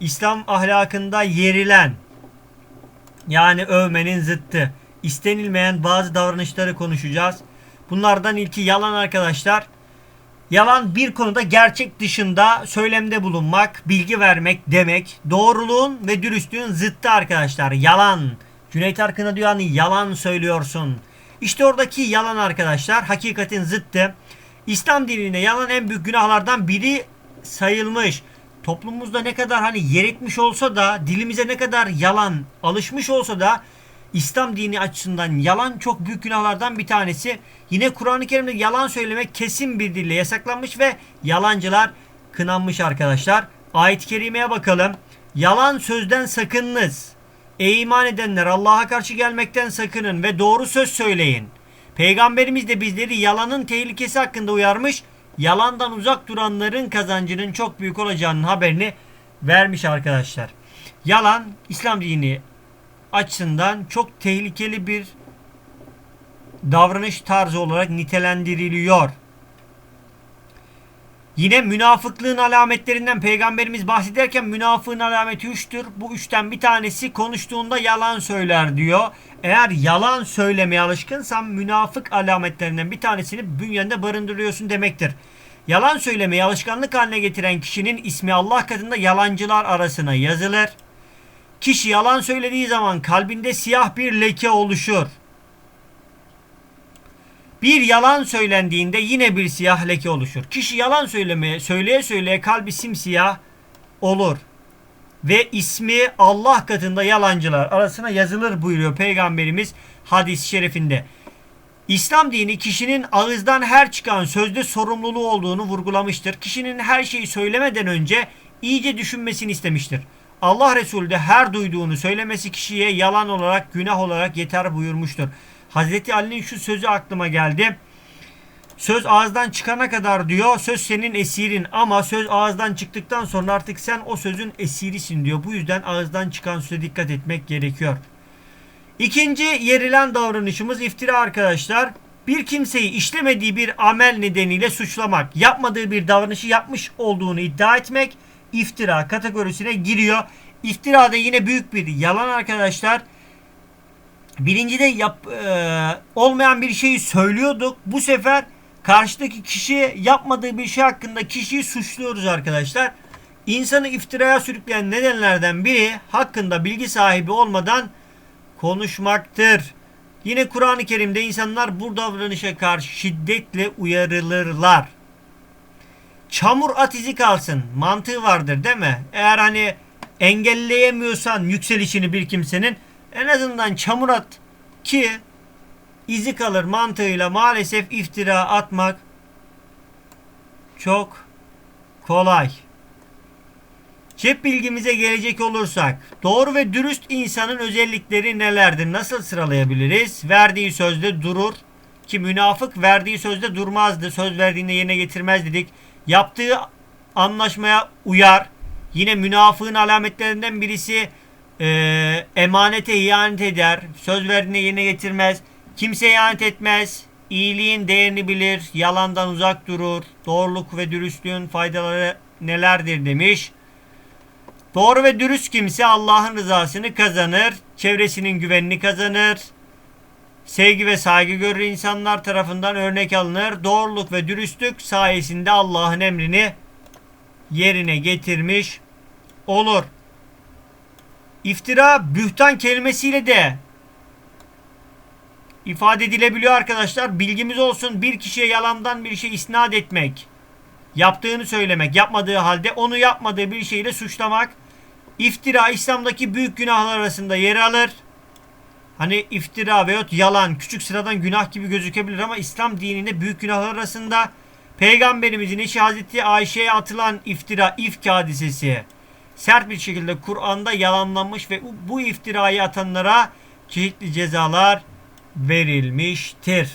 İslam ahlakında yerilen yani övmenin zıttı istenilmeyen bazı davranışları konuşacağız. Bunlardan ilki yalan arkadaşlar. Yalan bir konuda gerçek dışında söylemde bulunmak, bilgi vermek demek. Doğruluğun ve dürüstlüğün zıttı arkadaşlar. Yalan. Cüneyt Arkın'a diyor hani yalan söylüyorsun. İşte oradaki yalan arkadaşlar hakikatin zıttı. İslam dininde yalan en büyük günahlardan biri sayılmış. Toplumumuzda ne kadar hani yer etmiş olsa da dilimize ne kadar yalan alışmış olsa da İslam dini açısından yalan çok büyük günahlardan bir tanesi. Yine Kur'an-ı Kerim'de yalan söylemek kesin bir dille yasaklanmış ve yalancılar kınanmış arkadaşlar. Ayet-i kerimeye bakalım. Yalan sözden sakınınız. Ey iman edenler Allah'a karşı gelmekten sakının ve doğru söz söyleyin. Peygamberimiz de bizleri yalanın tehlikesi hakkında uyarmış. Yalandan uzak duranların kazancının çok büyük olacağının haberini vermiş arkadaşlar. Yalan İslam dini açısından çok tehlikeli bir davranış tarzı olarak nitelendiriliyor. Yine münafıklığın alametlerinden peygamberimiz bahsederken münafığın alameti üçtür. Bu üçten bir tanesi konuştuğunda yalan söyler diyor. Eğer yalan söylemeye alışkınsan münafık alametlerinden bir tanesini bünyende barındırıyorsun demektir. Yalan söylemeyi alışkanlık haline getiren kişinin ismi Allah katında yalancılar arasına yazılır. Kişi yalan söylediği zaman kalbinde siyah bir leke oluşur. Bir yalan söylendiğinde yine bir siyah leke oluşur. Kişi yalan söylemeye, söyleye söyleye kalbi simsiyah olur. Ve ismi Allah katında yalancılar arasına yazılır buyuruyor Peygamberimiz hadis-i şerifinde. İslam dini kişinin ağızdan her çıkan sözde sorumluluğu olduğunu vurgulamıştır. Kişinin her şeyi söylemeden önce iyice düşünmesini istemiştir. Allah Resulü de her duyduğunu söylemesi kişiye yalan olarak, günah olarak yeter buyurmuştur. Hazreti Ali'nin şu sözü aklıma geldi. Söz ağızdan çıkana kadar diyor söz senin esirin ama söz ağızdan çıktıktan sonra artık sen o sözün esirisin diyor. Bu yüzden ağızdan çıkan söze dikkat etmek gerekiyor. İkinci yerilen davranışımız iftira arkadaşlar. Bir kimseyi işlemediği bir amel nedeniyle suçlamak, yapmadığı bir davranışı yapmış olduğunu iddia etmek iftira kategorisine giriyor. İftira da yine büyük bir yalan arkadaşlar. Birincide yap, e, olmayan bir şeyi söylüyorduk. Bu sefer karşıdaki kişi yapmadığı bir şey hakkında kişiyi suçluyoruz arkadaşlar. İnsanı iftiraya sürükleyen nedenlerden biri hakkında bilgi sahibi olmadan konuşmaktır. Yine Kur'an-ı Kerim'de insanlar bu davranışa karşı şiddetle uyarılırlar. Çamur at izi kalsın mantığı vardır değil mi? Eğer hani engelleyemiyorsan yükselişini bir kimsenin en azından çamur at ki izi kalır mantığıyla maalesef iftira atmak çok kolay. Cep bilgimize gelecek olursak doğru ve dürüst insanın özellikleri nelerdir? Nasıl sıralayabiliriz? Verdiği sözde durur ki münafık verdiği sözde durmazdı. Söz verdiğinde yerine getirmez dedik. Yaptığı anlaşmaya uyar. Yine münafığın alametlerinden birisi e, emanete ihanet eder. Söz verdiğinde yerine getirmez. Kimse ihanet etmez. İyiliğin değerini bilir. Yalandan uzak durur. Doğruluk ve dürüstlüğün faydaları nelerdir demiş. Doğru ve dürüst kimse Allah'ın rızasını kazanır. Çevresinin güvenini kazanır. Sevgi ve saygı görür insanlar tarafından örnek alınır. Doğruluk ve dürüstlük sayesinde Allah'ın emrini yerine getirmiş olur. İftira bühtan kelimesiyle de ifade edilebiliyor arkadaşlar. Bilgimiz olsun bir kişiye yalandan bir şey isnat etmek. Yaptığını söylemek, yapmadığı halde onu yapmadığı bir şeyle suçlamak. İftira İslam'daki büyük günahlar arasında yer alır. Hani iftira veyahut yalan küçük sıradan günah gibi gözükebilir ama İslam dininde büyük günahlar arasında Peygamberimizin eşi Hazreti Ayşe'ye atılan iftira, ifk hadisesi sert bir şekilde Kur'an'da yalanlanmış ve bu iftirayı atanlara çeşitli cezalar verilmiştir.